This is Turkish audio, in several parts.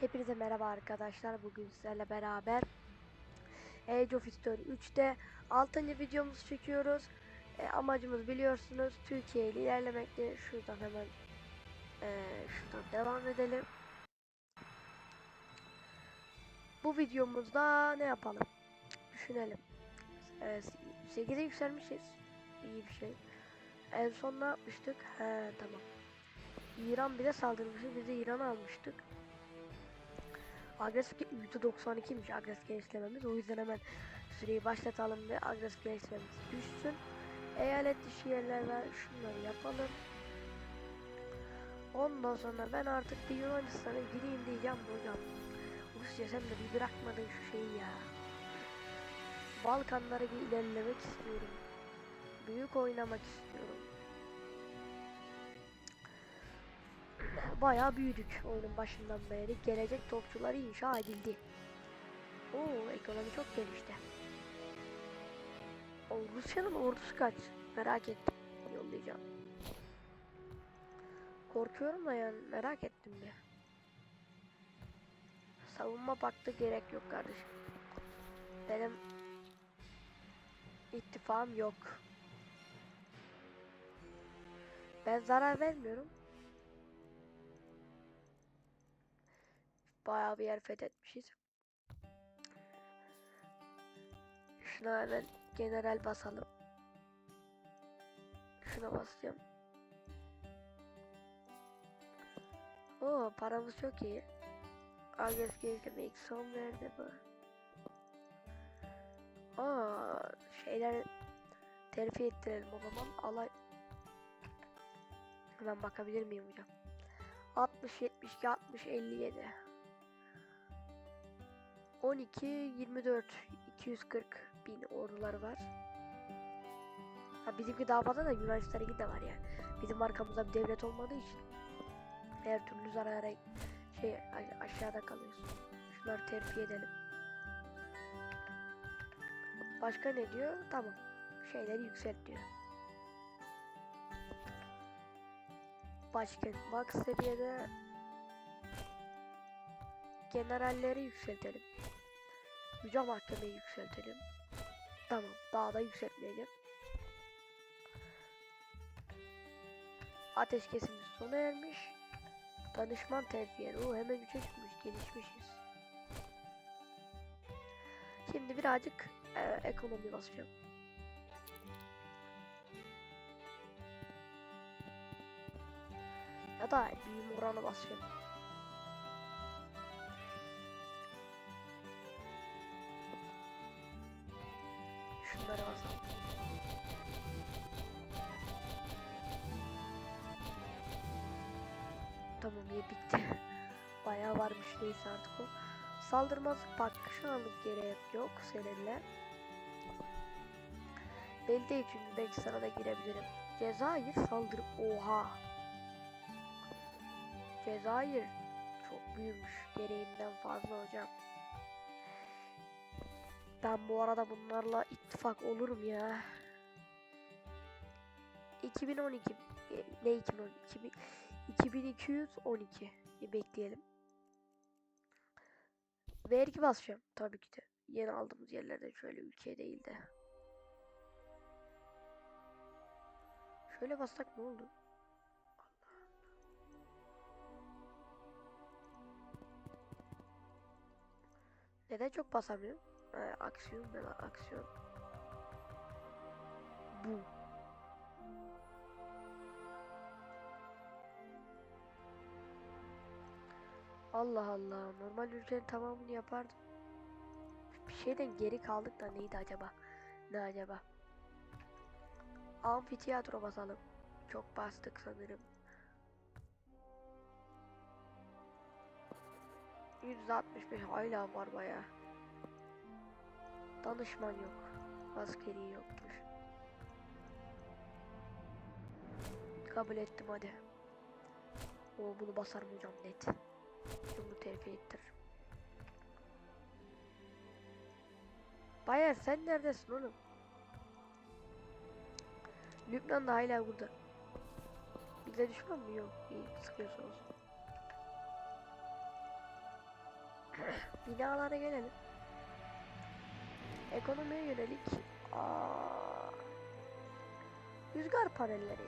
Hepinize merhaba arkadaşlar. Bugün sizlerle beraber Age of History 3'te 6. videomuzu çekiyoruz. E, amacımız biliyorsunuz Türkiye ile ilerlemekte. Şuradan hemen e, şuradan devam edelim. Bu videomuzda ne yapalım? Düşünelim. E, 8'e yükselmişiz. İyi bir şey. En son ne yapmıştık? He tamam. İran bize saldırmıştı. Biz de İran'ı almıştık. Agresif %92'miş agresif genişlememiz. O yüzden hemen süreyi başlatalım ve agresif genişlememiz düşsün. Eyalet dışı yerler. Şunları yapalım. Ondan sonra ben artık bir Yunanistan'a gireyim diyeceğim hocam. Rusya sen de bir bırakmadın şu şeyi ya. Balkanlara bir ilerlemek istiyorum. Büyük oynamak istiyorum. Bayağı büyüdük oyunun başından beri. Gelecek topçuları inşa edildi. Oo ekonomi çok gelişti. O Rusya'nın ordusu kaç? Merak ettim. Yollayacağım. Korkuyorum da yani merak ettim bir. Savunma paktı gerek yok kardeşim. Benim ittifakım yok. Ben zarar vermiyorum. Bayağı bir yer fethetmişiz. Şuna hemen general basalım. Şuna basacağım. Oo paramız çok iyi. Agres geliştirme ilk son verdi bu. Aa şeyler terfi ettirelim o zaman. Alay Hemen bakabilir miyim hocam? 60 72 60 57 12 24 240 bin orduları var. Ha bizimki daha fazla da Yunanistan'ınki de var yani. Bizim arkamızda bir devlet olmadığı için her türlü zarara şey aşağıda kalıyoruz. Şunları terfi edelim. Başka ne diyor? Tamam. Şeyleri yükselt diyor. Başkent max seviyede generalleri yükseltelim. Yüce mahkemeyi yükseltelim. Tamam. Daha da yükseltmeyelim. Ateşkesimiz sona ermiş. Danışman terfiye. O hemen üçe çıkmış. Gelişmişiz. Şimdi birazcık e, ekonomi basacağım. Ya da büyüme oranı basacağım. Neyse artık o. Saldırmazlık bak şu anlık gerek yok seninle. Belli değil çünkü belki sana da girebilirim. Cezayir saldırı oha. Cezayir çok büyümüş gereğinden fazla hocam. Ben bu arada bunlarla ittifak olurum ya. 2012 e, ne 2012 2212 Bir bekleyelim. Vergi basacağım tabii ki de. Yeni aldığımız yerlerde şöyle ülke değil de. Şöyle bassak ne oldu? Neden çok basamıyorum? Ee, aksiyon ben aksiyon. Bu. Allah Allah. Normal ülkenin tamamını yapardım. Bir şeyden geri kaldık da neydi acaba? Ne acaba? Amfiteyatro basalım. Çok bastık sanırım. 165 hala var baya. Danışman yok. Askeri yokmuş. Kabul ettim hadi. O bunu basarım hocam net. Bunu terfi ettir. Bayer sen neredesin oğlum? Lübnan da hala burada. Bize düşman mı? Yok. İyi sıkıyorsunuz. binalara gelelim. Ekonomiye yönelik aa, rüzgar panelleri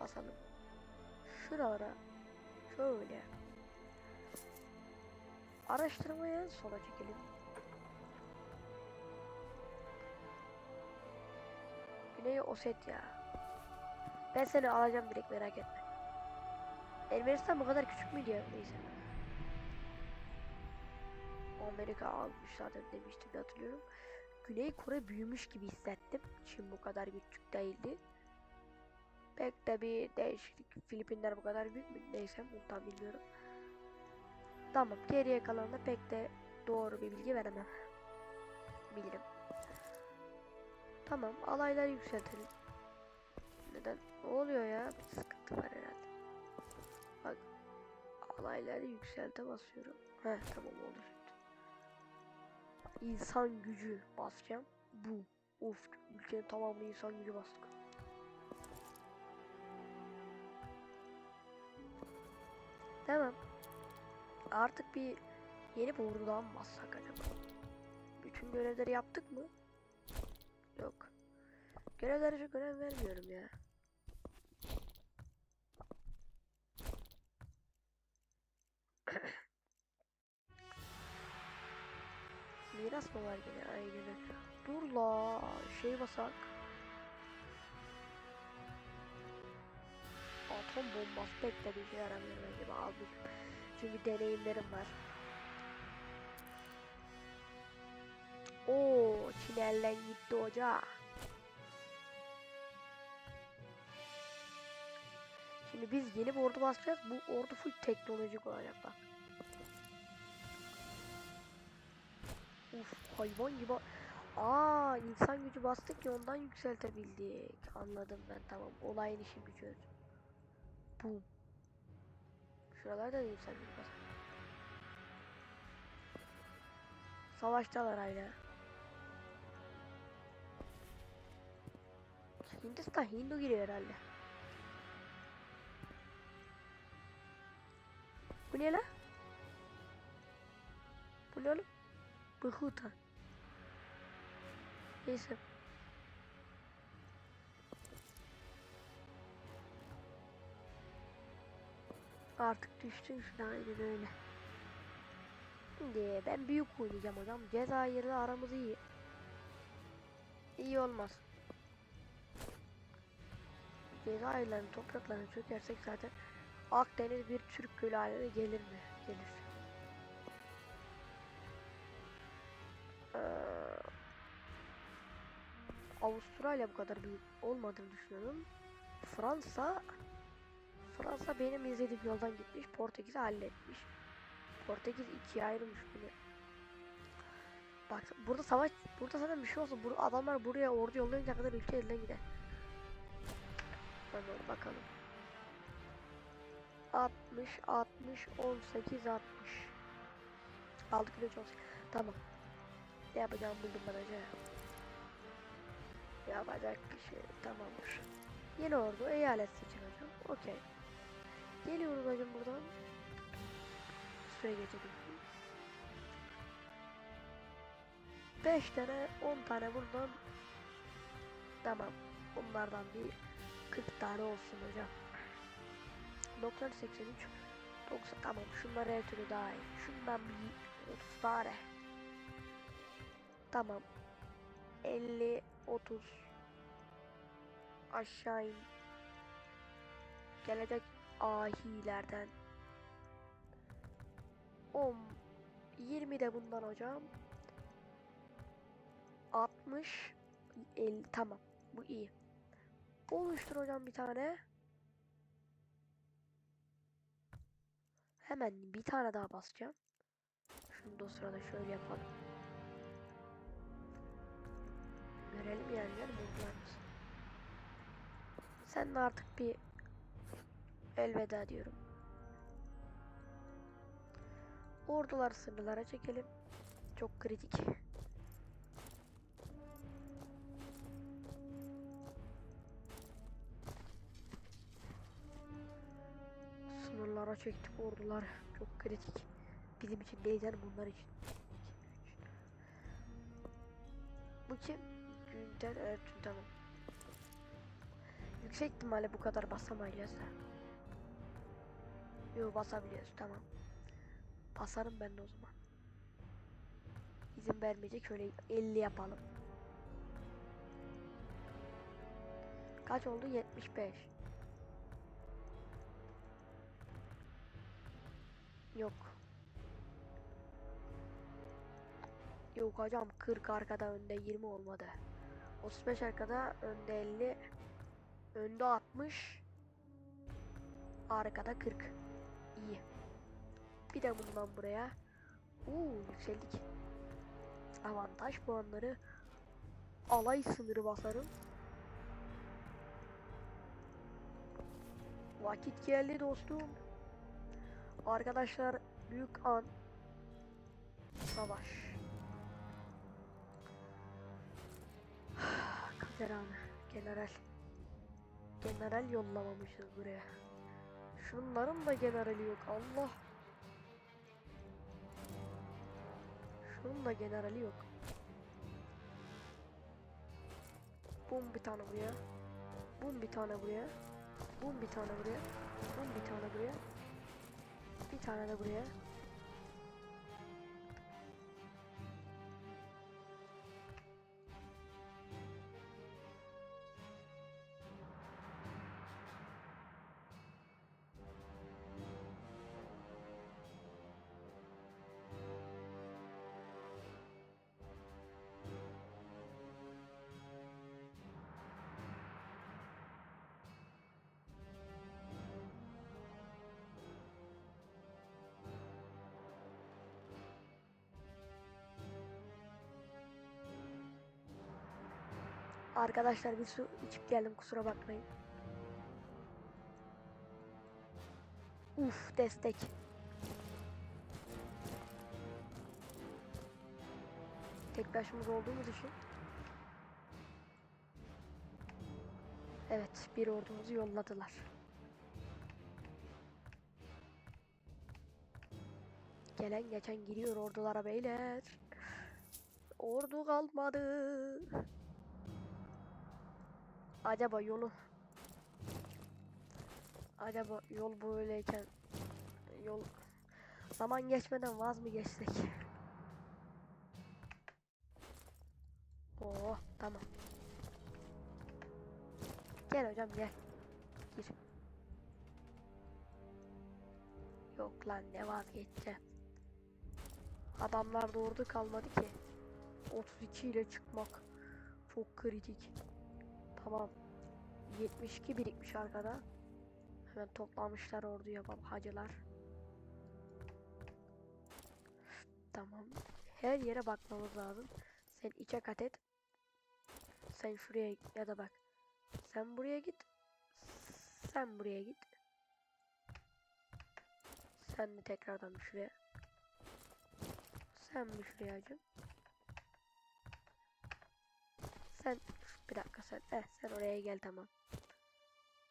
basalım. Şuralara şöyle araştırmaya en sona çekelim. Güney Ossetya. Ben seni alacağım direkt merak etme. Ermenistan bu kadar küçük müydü ya? Neyse. Amerika almış zaten demiştim hatırlıyorum. Güney Kore büyümüş gibi hissettim. Çin bu kadar küçük değildi. Pek de bir değişiklik. Filipinler bu kadar büyük mü? Neyse bunu tam bilmiyorum. Tamam geriye kalanında pek de doğru bir bilgi veremem. Bilirim. Tamam alayları yükseltelim. Neden? Ne oluyor ya? Bir sıkıntı var herhalde. Bak alayları yükselte basıyorum. Heh tamam oldu şimdi. İnsan gücü basacağım. Bu. Of ülkenin tamamı insan gücü bastık. Tamam. Artık bir yeni mı bassak acaba? Bütün görevleri yaptık mı? Yok. Görevlere çok önem vermiyorum ya. Miras mı var yine? Öyle. Dur la şey basak. Atom bombası pek de bir şey yaramıyor bence almayayım. Çünkü deneyimlerim var. Oo, Çin elden gitti hoca. Şimdi biz yeni bir ordu basacağız. Bu ordu full teknolojik olacak bak. Uf hayvan gibi. Aa insan gücü bastık ki ondan yükseltebildik. Anladım ben tamam. Olayın şimdi çözdüm. Boom. Şuralarda da insan gücü bastık. Savaştalar hala. Hindistan Hindu giriyor herhalde. Bu ne lan? Bu ne oğlum? Bhutan. Neyse. Artık düştün şuna aynen öyle. Şimdi ben büyük oynayacağım hocam. Cezayir'le aramız iyi. İyi olmaz. Cezayir'lerin topraklarını çökersek zaten Akdeniz bir Türk gölü haline gelir mi? Gelir. Ee, Avustralya bu kadar büyük olmadığını düşünüyorum. Fransa Fransa benim izlediğim yoldan gitmiş. Portekiz'i halletmiş. Portekiz ikiye ayrılmış bunu. Bak burada savaş burada zaten bir şey olsa bu adamlar buraya ordu yollayınca kadar ülke eline gider. Tamam bakalım. 60 60 18 60 6 kilo çok tamam ne yapacağım buldum ben hoca yapacak bir şey tamamdır yeni ordu eyalet seçin hocam okey geliyoruz hocam buradan süre geçelim 5 tane 10 tane buradan tamam bunlardan bir 40 tane olsun hocam 90 83 90 tamam şunlar her türlü daha iyi. Şundan bir 30 tane. Tamam. 50 30 aşağı in. Gelecek ahilerden 10 20 de bundan hocam. 60 50 tamam. Bu iyi. Oluştur hocam bir tane. Hemen bir tane daha basacağım. Şunu da sırada şöyle yapalım. Görelim yani buldular? Sen de artık bir elveda diyorum. Ordular sınırlara çekelim. Çok kritik. Sınırlara çektik ordular. Çok kritik. Bizim için neyden bunlar için. Bu kim? Günden Ertuğ tamam. Yüksek ihtimalle bu kadar basamayacağız. Yo basabiliyoruz tamam. Basarım ben de o zaman. İzin vermeyecek şöyle 50 yapalım. Kaç oldu? 75. Yok. Yok hocam 40 arkada önde 20 olmadı. 35 arkada önde 50 önde 60 arkada 40 iyi. Bir de bundan buraya. Uuu yükseldik. Avantaj puanları alay sınırı basarım. Vakit geldi dostum. Arkadaşlar büyük an. Savaş. Kader. General. General yollamamışız buraya. Şunların da generali yok. Allah. Şunun da generali yok. Bum bir tane buraya. Bum bir tane buraya. Bum bir tane buraya. Bum bir tane buraya. Bir tane de buraya. Arkadaşlar bir su içip geldim kusura bakmayın. Uf destek. Tek başımız olduğumuz için. Evet bir ordumuzu yolladılar. Gelen geçen giriyor ordulara beyler. Ordu kalmadı. Acaba yolu Acaba yol böyleyken yol zaman geçmeden vaz mı geçsek? Oo tamam. Gel hocam gel. Gir. Yok lan ne vazgeçeceğim. Adamlar ordu kalmadı ki. 32 ile çıkmak çok kritik. Tamam. 72 birikmiş arkada. Hemen toplamışlar orduya bab hacılar. Tamam. Her yere bakmamız lazım. Sen içe kat et. Sen şuraya ya da bak. Sen buraya git. Sen buraya git. Sen de tekrardan şuraya. Sen bir şuraya hacım. Sen bir dakika sen. Eh sen oraya gel tamam.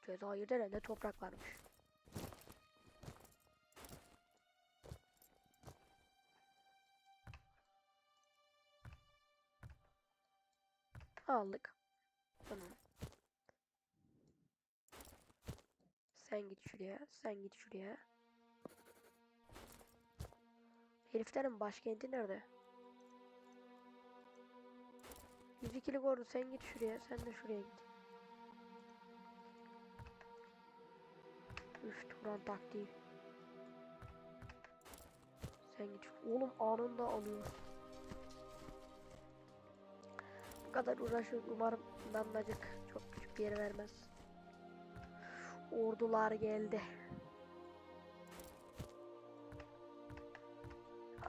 Cezayir'de de ne toprak varmış. Aldık. Tamam. Sen git şuraya. Sen git şuraya. Heriflerin başkenti nerede? 102'lik ordu sen git şuraya. Sen de şuraya git. Üf Turan taktiği. Sen git. Oğlum anında alıyor. Bu kadar uğraşıyoruz. Umarım damlacık çok küçük bir yere vermez. Ordular geldi.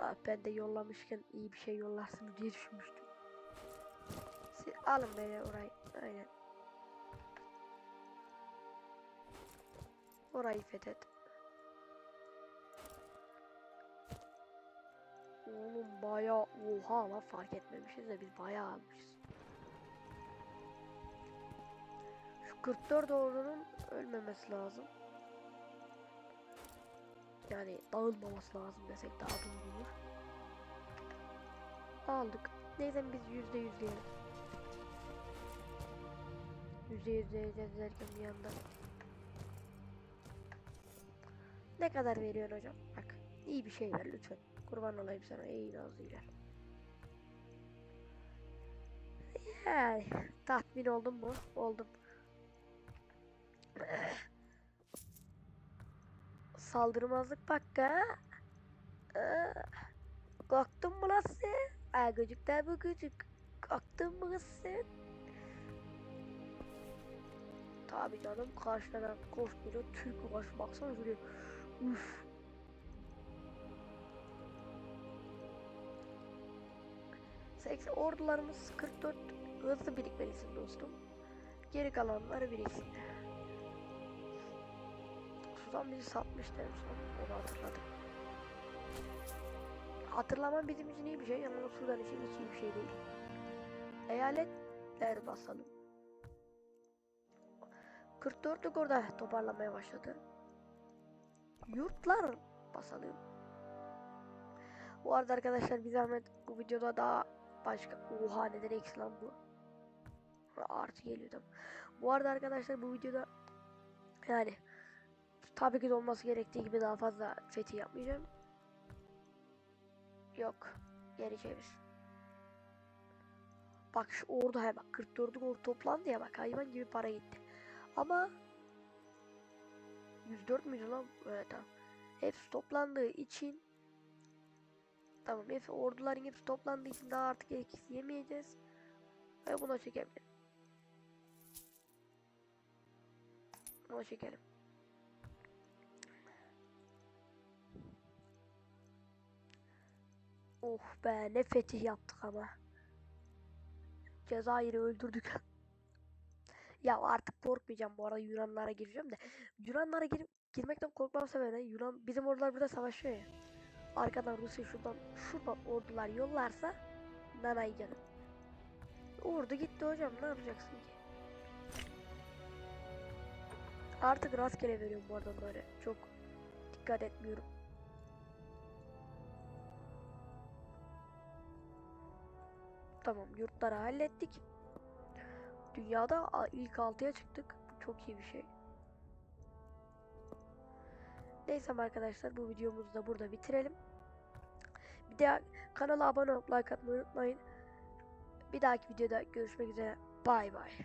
Ah, ben de yollamışken iyi bir şey yollarsın diye düşünmüştüm. Alın beni orayı. Aynen. Orayı fethet. Oğlum bayağı oha lan fark etmemişiz de biz bayağı almışız. Şu 44 ordunun ölmemesi lazım. Yani dağılmaması lazım desek daha doğru olur. Aldık. Neyse biz yüzde yüz diyelim. Yüzde yüz diyeceğiz derken bir yandan. Ne kadar veriyorsun hocam? Bak iyi bir şey ver lütfen. Kurban olayım sana iyi nazlılar. Yani tatmin oldum mu? Oldum. Saldırmazlık bak ha. Aa, Kalktın mı lan sen? Ay gıcık da bu gıcık. Mı kız sen? Tabii canım karşıdan koskoca Türk var. Baksana şuraya. Uf. Seks ordularımız 44 hızlı birikmelisin dostum. Geri kalanları biriksin. Sudan bizi satmıştı en son. Onu hatırladım. Hatırlamam bizim için iyi bir şey ama Sudan için hiç iyi bir şey değil. Eyaletler basalım. 44'lük orada toparlamaya başladı. Yurtlar basalım. Bu arada arkadaşlar bir zahmet bu videoda daha başka... Oha neden eksi lan bu? Artı geliyordum. Bu arada arkadaşlar bu videoda yani tabii ki olması gerektiği gibi daha fazla fethi yapmayacağım. Yok. Geri çevir. Bak şu orada he bak 44'lük ordu toplandı ya bak hayvan gibi para gitti. Ama 104 müydü lan? Evet tamam. Hepsi toplandığı için Tamam hepsi orduların hepsi toplandığı için daha artık eksi yemeyeceğiz. Ve buna çekebilirim. Buna çekelim. Oh be ne fetih yaptık ama. Cezayir'i öldürdük. ya artık korkmayacağım bu arada Yunanlara gireceğim de. Yunanlara girip girmekten korkmam sebebi? Yunan bizim ordular burada savaşıyor ya. Arkadan Rusya şuradan şuradan ordular yollarsa nanay canım. Ordu gitti hocam ne yapacaksın ki? Artık rastgele veriyorum bu arada böyle. Çok dikkat etmiyorum. Tamam yurtları hallettik. Dünyada ilk altıya çıktık. Bu çok iyi bir şey. Neyse arkadaşlar bu videomuzu da burada bitirelim. Bir de kanala abone olup like atmayı unutmayın. Bir dahaki videoda görüşmek üzere. Bay bay.